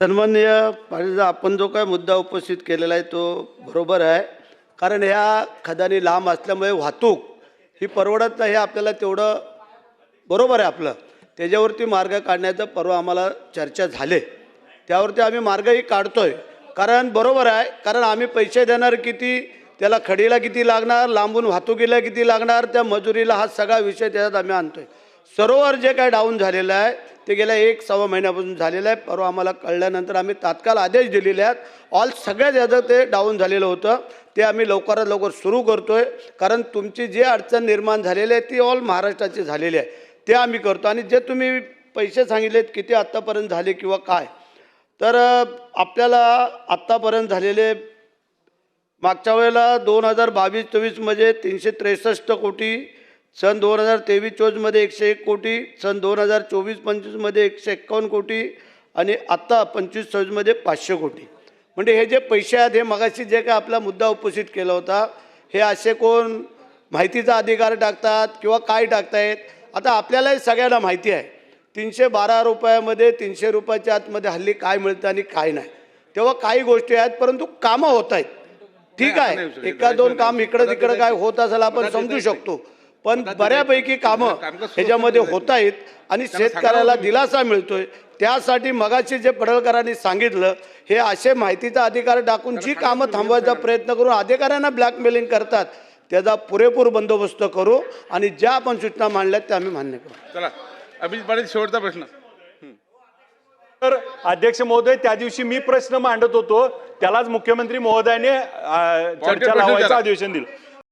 सन्माननीय पाटील आपण जो काय मुद्दा उपस्थित केलेला आहे तो बरोबर आहे. कारण ह्या खदानी लांब असल्यामुळे वाहतूक ही परवडत नाही हे आपल्याला तेवढं बरोबर आहे आपलं. त्याच्यावरती मार्ग काढण्याचं परवा आम्हाला चर्चा झाले. त्यावरती आम्ही मार्गही काढतो आहे कारण बरोबर आहे कारण आम्ही पैसे देणार किती त्याला खडीला किती लागणार लांबून वाहतुकीला किती लागणार त्या मजुरीला हा सगळा विषय त्याच्यात आम्ही आणतो आहे सरोवर जे काय डाऊन झालेलं आहे ते गेल्या एक सव्वा महिन्यापासून झालेलं आहे. परवा आम्हाला कळल्यानंतर आम्ही तात्काळ आदेश दिलेले आहेत. ऑल सगळ्यात याचं ते डाऊन झालेलं होतं ते आम्ही लवकरात लवकर सुरू करतो आहे कारण तुमची जी अडचण निर्माण झालेली आहे ती ऑल महाराष्ट्राची झालेली आहे. ते आम्ही करतो. आणि जे तुम्ही पैसे सांगितलेत किती आत्तापर्यंत झाले किंवा काय. तर आपल्याला आत्तापर्यंत झालेले मागच्या वेळेला दोन हजार बावीस चोवीसमध्ये तीनशे त्रेसष्ट कोटी सन दोन हजार तेवीस चोवीसमध्ये एकशे एक कोटी सन दोन हजार चोवीस पंचवीसमध्ये एकशे एक्कावन्न कोटी आणि आत्ता पंचवीस सव्वीसमध्ये पाचशे कोटी. म्हणजे हे जे पैसे आहेत हे मगाशी जे काय आपला मुद्दा उपस्थित केला होता हे असे कोण माहितीचा अधिकार टाकतात किंवा काय टाकतायत? आता आपल्यालाही सगळ्यांना माहिती आहे. तीनशे बारा रुपयामध्ये तीनशे रुपयाच्या आतमध्ये हल्ली काय मिळतं आणि काय नाही. तेव्हा काही गोष्टी आहेत परंतु कामं होत आहेत. ठीक आहे. एका दोन काम इकडं तिकडं काय होत असेल आपण समजू शकतो. पण बऱ्यापैकी कामं ह्याच्यामध्ये होत आहेत आणि शेतकऱ्याला दिलासा मिळतोय. त्यासाठी मगाशी जे पडळकरांनी सांगितलं हे असे माहितीचा अधिकार टाकून जी कामं थांबवायचा प्रयत्न करून अधिकाऱ्यांना ब्लॅकमेलिंग करतात त्याचा पुरेपूर बंदोबस्त करू आणि ज्या आपण सूचना मांडल्यात त्या आम्ही मान्य करू. चला अभिजित पाटील शेवटचा प्रश्न. तर अध्यक्ष महोदय त्या दिवशी मी प्रश्न मांडत होतो. त्यालाच मुख्यमंत्री महोदयाने चर्चा लावायचं. अधिवेशन दिलं.